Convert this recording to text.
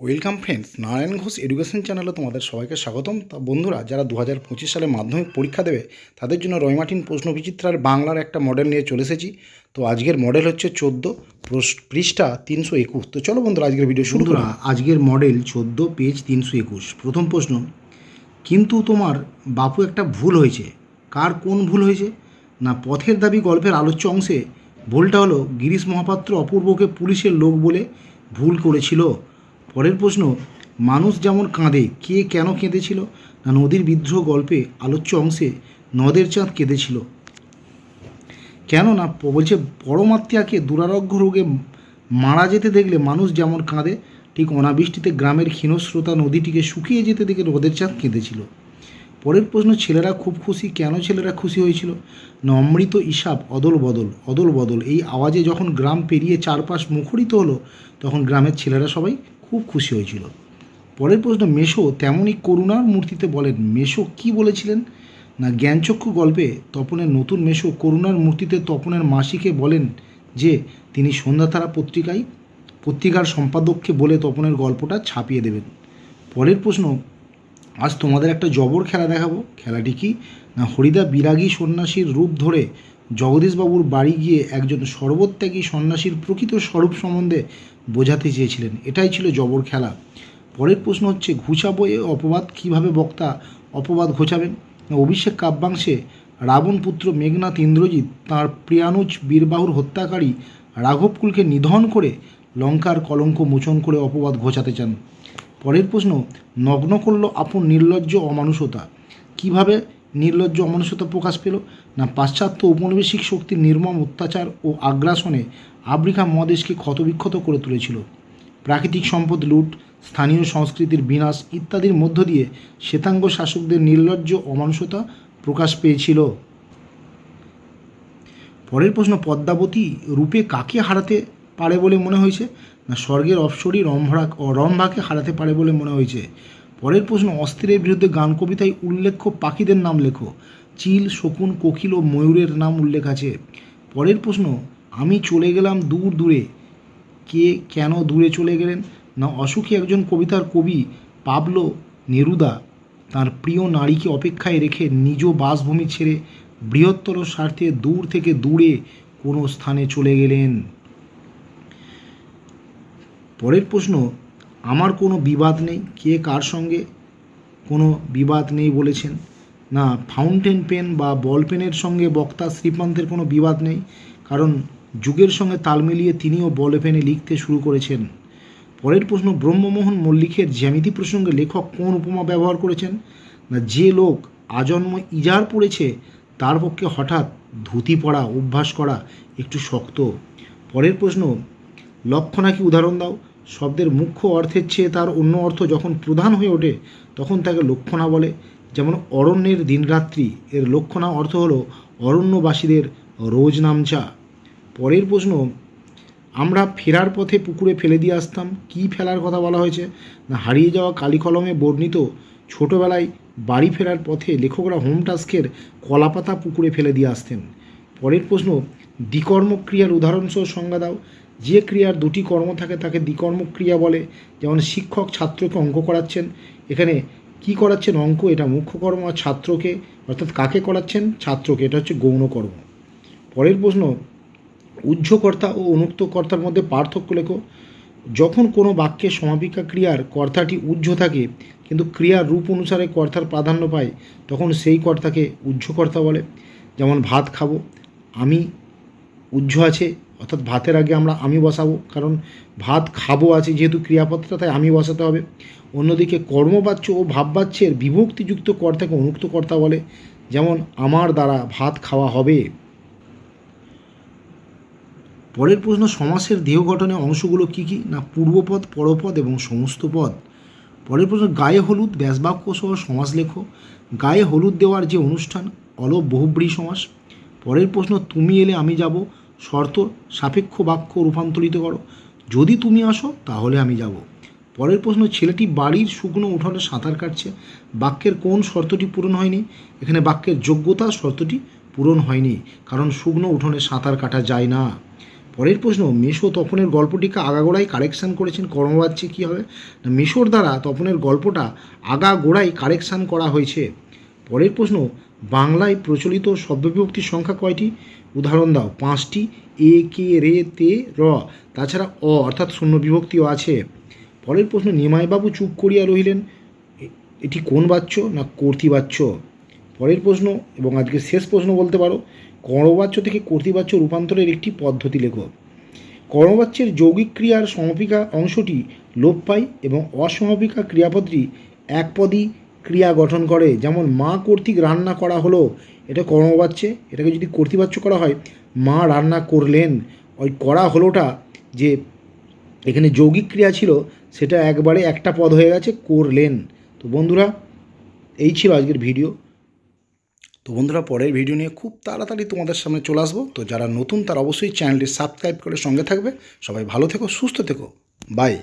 Welcome friends, Narayan Ghosh education চ্যানেলে তোমাদের সবাইকে স্বাগতম। তা বন্ধুরা, যারা দু হাজার পঁচিশ সালে মাধ্যমিক পরীক্ষা দেবে, তাদের জন্য রয়মার্টিন প্রশ্ন বিচিত্রার বাংলার একটা মডেল নিয়ে চলে এসেছি। তো আজকের মডেল হচ্ছে চোদ্দ পৃষ্ঠা তিনশো একুশ। তো চলো বন্ধুরা, আজকের ভিডিও শুরু করা। আজকের মডেল চোদ্দ, পেজ তিনশো একুশ। প্রথম প্রশ্ন, কিন্তু তোমার বাপু একটা ভুল হয়েছে। কার কোন ভুল হয়েছে? না পথের দাবি গল্পের আলোচ্য অংশে? ভুলটা হলো গিরিশ মহাপাত্র অপূর্বকে পুলিশের লোক বলে ভুল করেছিল। পরের প্রশ্ন, মানুষ যেমন কাঁদে, কে কেন কেঁদেছিল? না নদীর বিদ্রোহ গল্পে আলোচ্য অংশে নদের চাঁদ কেঁদেছিল। কেন না বলছে, পরমাত্মাকে দুরারোগ্য রোগে মারা যেতে দেখলে মানুষ যেমন কাঁদে, ঠিক অনাবৃষ্টিতে গ্রামের ক্ষীণস্রোতা নদীটিকে শুকিয়ে যেতে দেখে নদের চাঁদ কেঁদেছিল। পরের প্রশ্ন, ছেলেরা খুব খুশি, কেন ছেলেরা খুশি হয়েছিল? না অমৃত ইসাব অদল বদল অদল বদল, এই আওয়াজে যখন গ্রাম পেরিয়ে চারপাশ মুখরিত হলো, তখন গ্রামের ছেলেরা সবাই খুব খুশি হয়েছিল। পরের প্রশ্ন, মেশো তেমনই করুণার মূর্তিতে বলেন, মেশো কি বলেছিলেন? না, জ্ঞানচক্ষু গল্পে তপনের নতুন মেশো করুণার মূর্তিতে তপনের মাসিকে বলেন যে, তিনি সন্ধ্যাতারা পত্রিকায়, পত্রিকার সম্পাদককে বলে তপনের গল্পটা ছাপিয়ে দেবেন। পরের প্রশ্ন, আজ তোমাদের একটা জবর খেলা দেখাবো। খেলাটি কি? না, হরিদা বিরাগী সন্ন্যাসীর রূপ ধরে জগদীশবাবুর বাড়ি গিয়ে একজন সর্বত্যাগী সন্ন্যাসীর প্রকৃত স্বরূপ সম্বন্ধে বোঝাতে চেয়েছিলেন। এটাই ছিল জবর খেলা। পরের প্রশ্ন হচ্ছে, ঘুষা বইয়ে অপবাদ কীভাবে বক্তা অপবাদ ঘোচাবেন? অভিষেক কাব্যাংশে, রাবণ পুত্র মেঘনাথ ইন্দ্রজিৎ তাঁর প্রিয়ানুজ বীরবাহুর হত্যাকারী রাঘবকুলকে নিধন করে লঙ্কার কলঙ্ক মোচন করে অপবাদ ঘোচাতে চান। পরের প্রশ্ন নগ্ন করল আপন নির্লজ্জ অমানুষতা। কীভাবে নির্লজ্জ অমানুষতা প্রকাশ পেল। না পাশ্চাত্য ঔপনিবেশিক শক্তির নির্মম অত্যাচার ও আগ্রাসনে আফ্রিকা মহাদেশকে ক্ষতবিক্ষত করে তুলেছিল। প্রাকৃতিক সম্পদ লুট, স্থানীয় সংস্কৃতির বিনাশ ইত্যাদির মধ্য দিয়ে শ্বেতাঙ্গ শাসকদের নির্লজ্জ অমানুষতা প্রকাশ পেয়েছিল। পরের প্রশ্ন, পদ্মাবতী রূপে কাকে হারাতে পারে বলে মনে হয়েছে? না স্বর্গের অপসরী রম্ভা রম্ভাকে হারাতে পারে বলে মনে হয়েছে। পরের প্রশ্ন অস্ত্রের বিরুদ্ধে গান কবিতায় উল্লেখ্য পাখিদের নাম লেখো। চিল, শকুন, কোকিল ও ময়ূরের নাম উল্লেখ আছে। পরের প্রশ্ন, আমি চলে গেলাম দূর দূরে। কে কেন দূরে চলে গেলেন? না অসুখী একজন কবিতার কবি পাবলো নেরুদা, তার প্রিয় নারীকে অপেক্ষায় রেখে নিজ বাসভূমি ছেড়ে বৃহত্তর স্বার্থে দূর থেকে দূরে কোনো স্থানে চলে গেলেন? পরের প্রশ্ন আমার কোনো বিবাদ নেই। কে কার সঙ্গে কোনো বিবাদ নেই বলেছেন? না ফাউন্টেন পেন বা বল পেনের সঙ্গে বক্তা শ্রীপান্তের কোনো বিবাদ নেই। কারণ যুগের সঙ্গে তাল মিলিয়ে তিনিও বল পেনে লিখতে শুরু করেছেন। পরের প্রশ্ন, ব্রহ্মমোহন মল্লিকের জ্যামিতি প্রসঙ্গে লেখক কোন উপমা ব্যবহার করেছেন? না, যে লোক আজন্ম ইজার পড়েছে, তার পক্ষে হঠাৎ ধুতি পরা, অভ্যাস করা একটু শক্ত। পরের প্রশ্ন লক্ষ্য নাকি উদাহরণ দাও? শব্দের মুখ্য অর্থের চেয়ে তার অন্য অর্থ যখন প্রধান হয়ে ওঠে, তখন তাকে লক্ষণা বলে। যেমন অরণ্যের দিনরাত্রি, এর লক্ষণা অর্থ হলো অরণ্যবাসীদের রোজ নামচা পরের প্রশ্ন, আমরা ফেরার পথে পুকুরে ফেলে দিয়ে আসতাম, কি ফেলার কথা বলা হয়েছে? না, হারিয়ে যাওয়া কালি কলমে বর্ণিত ছোটোবেলায় বাড়ি ফেরার পথে লেখকরা হোম টাস্কের কলাপাতা পুকুরে ফেলে দিয়ে আসতেন। পরের প্রশ্ন দ্বিকর্ম ক্রিয়ার উদাহরণসহ সংজ্ঞা দাও। যে ক্রিয়ার দুটি কর্ম থাকে তাকে দ্বিকর্ম ক্রিয়া বলে। যেমন শিক্ষক ছাত্রকে অঙ্ক করাচ্ছেন, এখানে কি করাচ্ছেন অঙ্ক? এটা মুখ্য কর্ম আর ছাত্রকে, অর্থাৎ কাকে করাচ্ছেন? ছাত্রকে। এটা হচ্ছে গৌণ কর্ম। পরের প্রশ্ন উজ্জ্বকর্তা ও অনুক্ত কর্তার মধ্যে পার্থক্য লেখো। যখন কোনো বাক্যে সমাপিকা ক্রিয়ার কর্তাটি উজ্জ্ব থাকে, কিন্তু ক্রিয়ার রূপ অনুসারে কর্তার প্রাধান্য পায়, তখন সেই কর্তাকে উজ্জ্বকর্তা বলে। যেমন ভাত খাব, আমি উজ্জ্ব আছে অর্থাৎ ভাতের আগে আমরা আমি বসাবো, কারণ ভাত খাব আছে যেহেতু ক্রিয়াপদটা, তাই আমি বসাতে হবে। অন্যদিকে কর্মবাচ্য ও ভাববাচ্যের বিভক্তিযুক্ত কর্তাকে অনুক্ত কর্তা বলে, যেমন আমার দ্বারা ভাত খাওয়া হবে। পরের প্রশ্ন, সমাসের দেহ গঠনে অংশগুলো কি কি, না পূর্বপদ, পরপদ এবং সমস্ত পদ? পরের প্রশ্ন, গায়ে হলুদ ব্যাসবাক্য সহ সমাজ লেখো। গায়ে হলুদ দেওয়ার যে অনুষ্ঠান, অলপ বহুব্রী সমাস। পরের প্রশ্ন, তুমি এলে আমি যাব। শর্ত, সাপেক্ষ বাক্য রূপান্তরিত করো। যদি তুমি আসো, তাহলে আমি যাব। পরের প্রশ্ন, ছেলেটি বাড়ির শুকনো উঠোনে সাঁতার কাটছে। বাক্যের কোন শর্তটি পূরণ হয়নি? এখানে বাক্যের যোগ্যতা শর্তটি পূরণ হয়নি, কারণ শুকনো উঠোনে সাঁতার কাটা যায় না। পরের প্রশ্ন, মেশো তপনের গল্পটিকে আগাগোড়াই কারেকশান করেছেন, কর্মবাচ্যে কী হবে? না, মেশোর দ্বারা তপনের গল্পটা আগাগোড়াই কারেকশান করা হয়েছে। পরের প্রশ্ন, বাংলায় প্রচলিত শব্দবিভক্তির সংখ্যা কয়টি? উদাহরণ দাও, পাঁচটি। এ, কে, রে, তে, র। তাছাড়া অ অর্থাৎ শূন্য বিভক্তিও আছে। পরের প্রশ্ন, নিমাইবাবু চুপ করিয়া রহিলেন। এটি কোন বাচ্য না কর্তৃবাচ্য পরের প্রশ্ন এবং আজকে শেষ প্রশ্ন বলতে পারো, কর্মবাচ্য থেকে কর্তৃবাচ্য রূপান্তরের একটি পদ্ধতি লেখো। কর্মবাচ্যের যৌগিক ক্রিয়ার সমাপিকা অংশটি লোপ পায় এবং অসমাপিকা ক্রিয়াপদটি একপদী ক্রিয়া গঠন করে। যেমন মা কর্তৃক রান্না করা হলো, এটা কর্মবাচ্যে এটাকে যদি কর্তৃবাচ্য করা হয়, মা রান্না করলেন। ওই করা হলোটা যে এখানে যৌগিক ক্রিয়া ছিল, সেটা একবারে একটা পদ হয়ে গেছে, করলেন। তো বন্ধুরা, এই ছিল আজকের ভিডিও। তো বন্ধুরা, পরের ভিডিও নিয়ে খুব তাড়াতাড়ি তোমাদের সামনে চলে আসব। তো যারা নতুন, তারা অবশ্যই চ্যানেলটি সাবস্ক্রাইব করে সঙ্গে থাকবে। সবাই ভালো থেকো, সুস্থ থেকো। বাই।